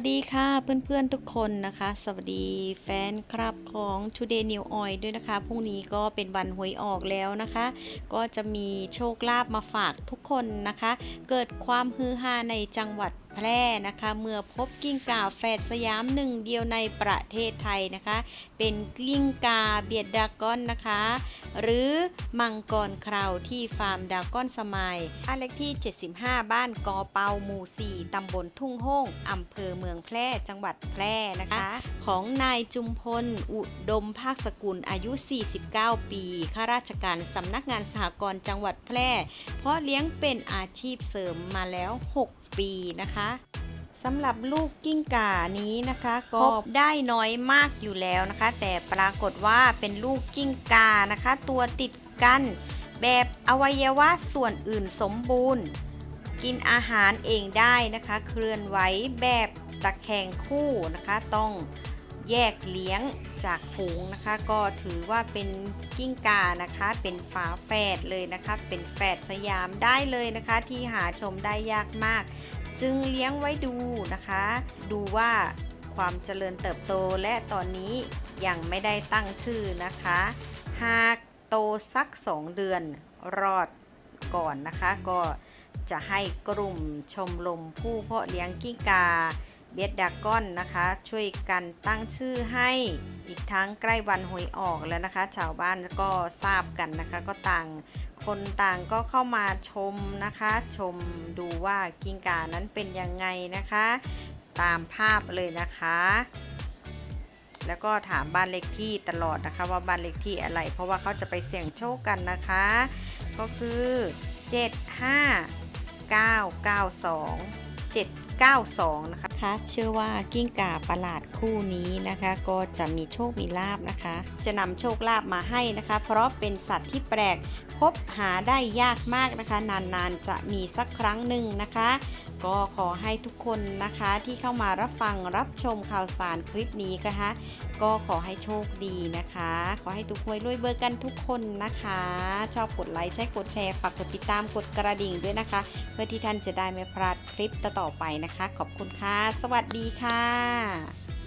วัสดีค่ะเพื่อนๆทุกคนนะคะ สวัสดีแฟนคลับของ Today New Oil ด้วยนะคะพรุ่งนี้ก็เป็นวันหวยออกแล้วนะคะ ก็จะมีโชคลาภมาฝากทุกคนนะคะ เกิดความฮือฮาในจังหวัด แพร่นะคะ เมื่อพบกิ้งก่าแฝดสยามหนึ่งเดียวในประเทศไทยนะคะ เป็นกิ้งก่าเบียดดากอนนะคะ หรือมังกรคราวที่ฟาร์มดากอนสมัยบ้านเลขที่ 75 บ้านกอเปาหมู่ 4 ตำบลทุ่งโฮ่งอำเภอเมืองแพร่จังหวัดแพร่นะคะ ของนายจุมพล อุดมภาคสกุลอายุ 49 ปีข้าราชการสำนักงานสหกรณ์จังหวัดแพร่ เพราะเลี้ยงเป็นอาชีพเสริมมาแล้ว 6 ปีนะคะ สำหรับลูกกิ้งก่านี้นะคะก็พบได้น้อยมากอยู่แล้วนะคะ แต่ปรากฏว่าเป็นลูกกิ้งก่านะคะ ตัวติดกัน แบบอวัยวะส่วนอื่นสมบูรณ์ กินอาหารเองได้นะคะ เคลื่อนไหวแบบตะแคงคู่นะคะ ต้องแยกเลี้ยงจากฝูงนะคะ ก็ถือว่าเป็นกิ้งก่านะคะ เป็นฝาแฝดเลยนะคะ เป็นแฝดสยามได้เลยนะคะ ที่หาชมได้ยากมาก จึงเลี้ยงไว้ดูนะคะ ดูว่าความเจริญเติบโตและตอนนี้ยังไม่ได้ตั้งชื่อนะคะ หากโตสัก 2 เดือนรอดก่อนนะคะ ก็จะให้กลุ่มชมรมผู้เพาะเลี้ยงกิ้งกา เบียดดากอนนะคะ ช่วยกันตั้งชื่อให้อีกทั้งใกล้วันหวยออกแล้วนะคะ ชาวบ้านก็ทราบกันนะคะ ก็ต่างคนต่างก็เข้ามาชมนะคะ ชมดูว่ากิ้งกานั้นเป็นยังไงนะคะ ตามภาพเลยนะคะ แล้วก็ถามบ้านเลขที่ตลอดนะคะ ว่าบ้านเลขที่อะไร เพราะว่าเขาจะไปเสี่ยงโชคกันนะคะ ก็คือ 75992 792 นะคะคะเชื่อว่ากิ้งก่าประหลาดคู่นี้นะคะ ก็จะมีโชคมีลาบนะคะ จะนำโชคลาบมาให้นะคะ เพราะเป็นสัตว์ที่แปลกพบหาได้ยากมากนะคะ นานๆจะมีสักครั้งหนึ่งนะคะ ก็ขอให้ทุกคนนะคะที่เข้ามารับฟังรับชมข่าวสารคลิปนี้นะคะ ก็ขอให้โชคดีนะคะ ขอให้ทุกหวยรวยเบอร์กันทุกคนนะคะ ชอบกดไลค์ใช้กดแชร์ฝากกดติดตามกดกระดิ่งด้วยนะคะ เพื่อที่ท่านจะได้ไม่พลาดคลิปต่อ่อไปนะคะ ขอบคุณค่ะ สวัสดีค่ะ